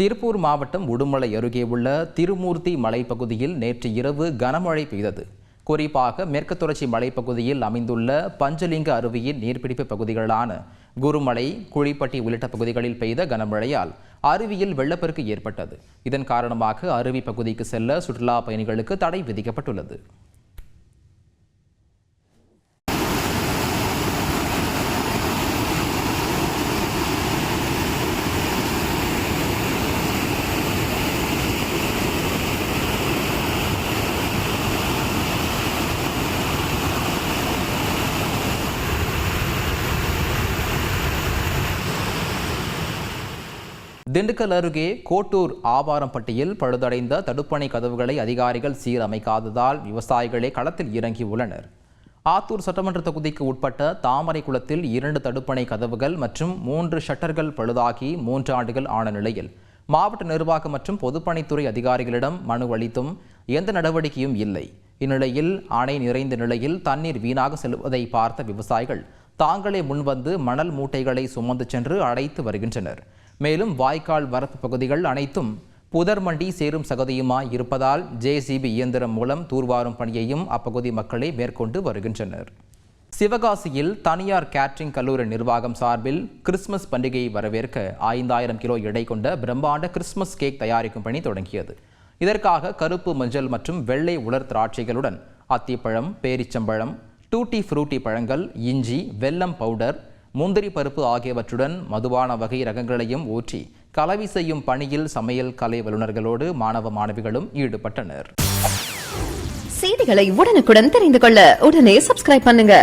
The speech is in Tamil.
திருப்பூர் மாவட்டம் உடுமலை அருகே உள்ள திருமூர்த்தி மலைப்பகுதியில் நேற்று இரவு கனமழை பெய்தது. குறிப்பாக மேற்கு தொடர்ச்சி மலைப்பகுதியில் அமைந்துள்ள பஞ்சலிங்க அருவியின் நீர்பிடிப்பு பகுதிகளான குருமலை குழிப்பட்டி உள்ளிட்ட பகுதிகளில் பெய்த கனமழையால் அருவியில் வெள்ளப்பெருக்கு ஏற்பட்டது. இதன் காரணமாக அருவி பகுதிக்கு செல்ல சுற்றுலா பயணிகளுக்கு தடை விதிக்கப்பட்டுள்ளது. திண்டுக்கல் அருகே கோட்டூர் ஆவாரம்பட்டியில் பழுதடைந்த தடுப்பணை கதவுகளை அதிகாரிகள் சீரமைக்காததால் விவசாயிகளே களத்தில் இறங்கி உள்ளனர். ஆத்தூர் சட்டமன்ற தொகுதிக்கு உட்பட்ட தாமரை குளத்தில் இரண்டு தடுப்பணை கதவுகள் மற்றும் மூன்று ஷட்டர்கள் பழுதாகி மூன்று ஆண்டுகள் ஆன நிலையில் மாவட்ட நிர்வாகம் மற்றும் பொதுப்பணித்துறை அதிகாரிகளிடம் மனு அளித்தும் எந்த நடவடிக்கையும் இல்லை. இந்நிலையில் அணை நிறைந்த நிலையில் தண்ணீர் வீணாக செல்வதை பார்த்த விவசாயிகள் தாங்களே முன்வந்து மணல் மூட்டைகளை சுமந்து சென்று அடைத்து வருகின்றனர். மேலும் வாய்க்கால் வரப்பு பகுதிகள் அனைத்தும் புதர் மண்டி சேரும் சகதியுமாய் இருப்பதால் ஜேசிபி இயந்திரம் மூலம் தூர்வாரும் பணியையும் அப்பகுதி மக்களே மேற்கொண்டு வருகின்றனர். சிவகாசியில் தனியார் கேட்ரிங் கல்லூரி நிர்வாகம் சார்பில் கிறிஸ்துமஸ் பண்டிகையை வரவேற்க ஐந்தாயிரம் கிலோ எடை கொண்ட பிரம்மாண்ட கிறிஸ்துமஸ் கேக் தயாரிக்கும் பணி தொடங்கியது. இதற்காக கருப்பு மஞ்சள் மற்றும் வெள்ளை உலர் திராட்சைகளுடன் அத்திப்பழம் பேரிச்சம்பழம் டூட்டி ஃப்ரூட்டி பழங்கள் இஞ்சி வெல்லம் பவுடர் முந்திரி பருப்பு ஆகியவற்றுடன் மதுவான வகை ரகங்களையும் ஊற்றி கலவி செய்யும் பணியில் சமையல் கலை வல்லுநர்களோடு மாணவ மாணவிகளும் ஈடுபட்டனர். செய்திகளை உடனுக்குடன் தெரிந்து கொள்ள உடனே சப்ஸ்கிரைப் பண்ணுங்க.